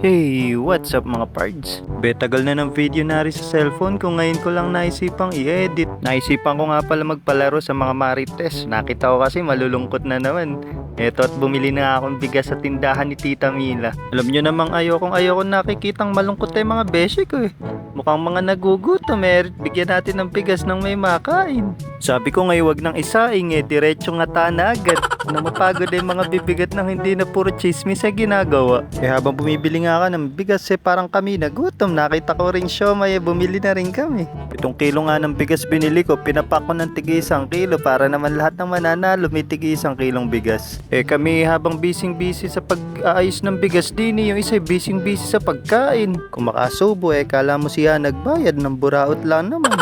Hey, what's up mga pards? Betagal na ng video nari sa cellphone ko ngayon ko lang naisipang i-edit. Naisipan ko nga pala magpalaro sa mga marites. Nakita ko kasi malulungkot na naman. Eto at bumili na akong bigas sa tindahan ni Tita Mila. Alam nyo namang ayokong ayoko nakikitang malungkot ay mga beshi ko eh. Mukhang mga nagugutom eh. Bigyan natin ng bigas ng may makain. Sabi ko ngayon wag nang isaing eh. Diretso nga tana agad. Na mapagod eh mga bibigat ng hindi na puro chismis ay ginagawa. Eh habang bumibili nga ka ng bigas eh parang kami nagutom. Nakita ko rin siomay eh bumili na rin kami. Itong kilo nga ng bigas binili ko, pinapak ko ng tigi isang kilo para naman lahat ng mananalo may tigi isang kilong bigas. Eh kami habang bising busy sa pag-aayos ng bigas din eh, yung isa bising busy sa pagkain. Kung makasubo eh kala mo siya nagbayad ng buraot lang naman.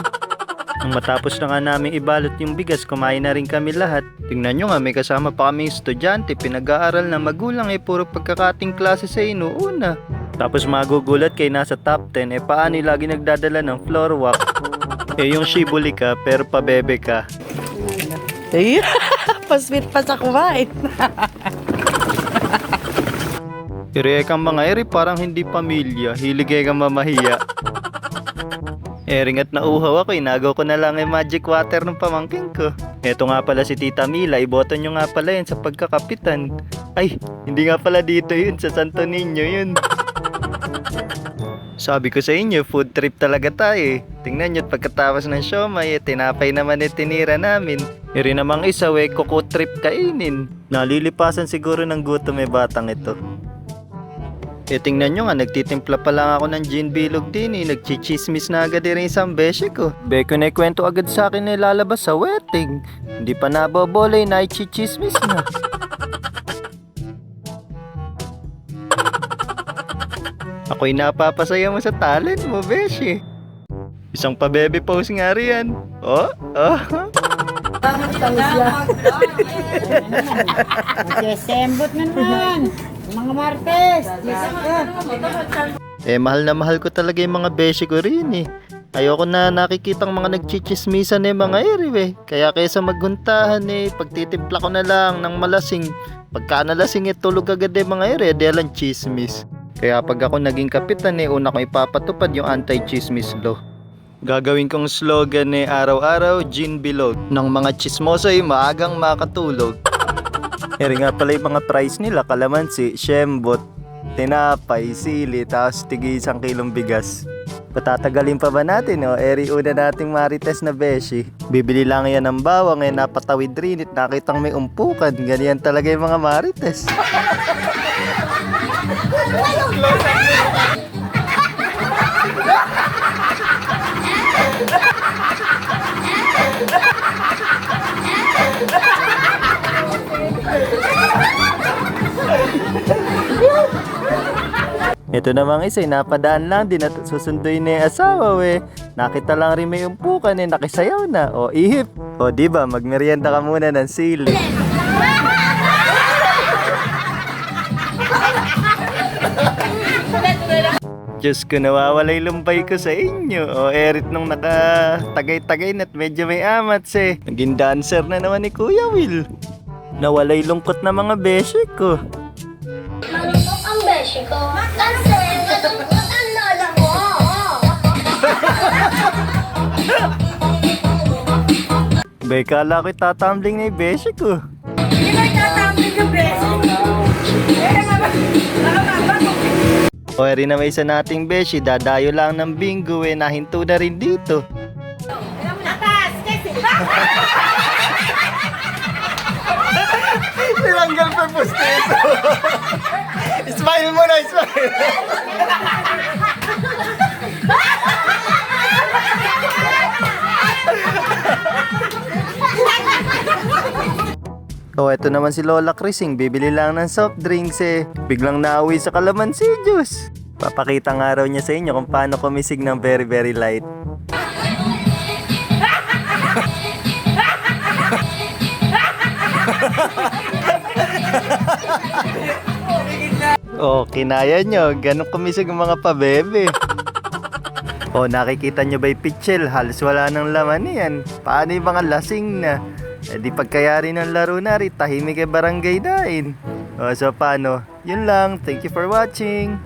Nang matapos na nga namin ibalot yung bigas, kumain na rin kami lahat. Tingnan nyo nga, may kasama pa kaming estudyante, pinag-aaral na magulang eh, puro pagkakating klase sa inuuna. Tapos magugulat kay nasa top 10, eh paano lagi nagdadala ng floor walk? Eh yung shibuli ka, pero pabebe ka. Ay, pasweet pa sa kumain. Ire kang mga eri, parang hindi pamilya, hilig eh kang mamahiya. Ering at nauhaw ako, inagaw ko na lang yung magic water ng pamangking ko. Eto nga pala si Tita Mila, iboto nyo nga pala yun sa pagkakapitan. Ay, hindi nga pala dito yun, sa Santo Niño yun. Sabi ko sa inyo, food trip talaga tayo eh. Tingnan nyo, at pagkatapos ng siomay, eh, tinapay naman eh tinira namin. Iri namang isa, we, kuko trip kainin. Nalilipasan siguro ng gutom eh batang ito. Eh tingnan nyo nga, nagtitimpla pa lang ako ng gin bilog din eh. Nagchichismis na agad rin isang beshi ko. Beko na kwento agad sa akin na ilalabas sa wedding. Hindi pa nabobolay na ichichismis na. Ako'y napapasaya mo sa talent mo, beshi. Isang pabebe pose nga riyan. Oh, oh. Mag-sembot na naman. Mga Martes. Eh, mahal na mahal ko talaga yung mga beshi ko rin eh. Ayoko na nakikitang mga nagchichismisan eh mga eri eh. Kaya kaysa maghuntahan eh, pagtitimpla ko na lang ng malasing. Pagka nalasing eh, tulog agad eh mga eri, di lang chismis. Kaya pag ako naging kapitan eh, una ko ipapatupad yung anti-chismis law. Gagawin kong slogan eh, araw-araw, gin bilog. Ng mga chismoso ay maagang makatulog. Eri nga pala yung mga price nila, kalamansi, shembot, tinapay, sili, tapos tigi isang kilong bigas. Patatagalin pa ba natin, o? Eri una nating marites na beshi. Bibili lang yan ng bawang, eh, napatawid rin it, nakitang may umpukan. Ganyan talaga yung mga marites. Ito namang isa, napadaan lang din at susunduin yung asawa, we. Nakita lang rin may umpukan, eh, nakisayaw na. O, ihip. O, di ba magmerienda ka muna ng sili. Diyos ko, nawawalay lumbay ko sa inyo. O, erit nung nakatagay-tagay na't medyo may amats eh. Naging dancer na naman ni Kuya Will. Nawalay lungkot na mga beshi ko. Beshi ko. Kasi mo. Bay, kala ko tatambling na yung beshi ko. Hindi ba tatapin yung beso? Eh, mga O, rin na may isa nating beshi, dadayo lang ng bingo eh, nahinto na rin dito. Oh, eto naman si Lola Crising, bibili lang ng soft drinks eh. Biglang nauwi sa kalamansi juice. Papakita nga raw niya sa inyo kung paano kumisig ng very very light. Oh, kinaya nyo. Ganun kumisig ang mga pabebe. Oh, nakikita nyo ba yung pitchel? Halos wala nang laman yan. Paano yung mga lasing na? Eh di pagkayari ng laro na rin, tahimik kay barangay dain. O, so paano? Yun lang. Thank you for watching.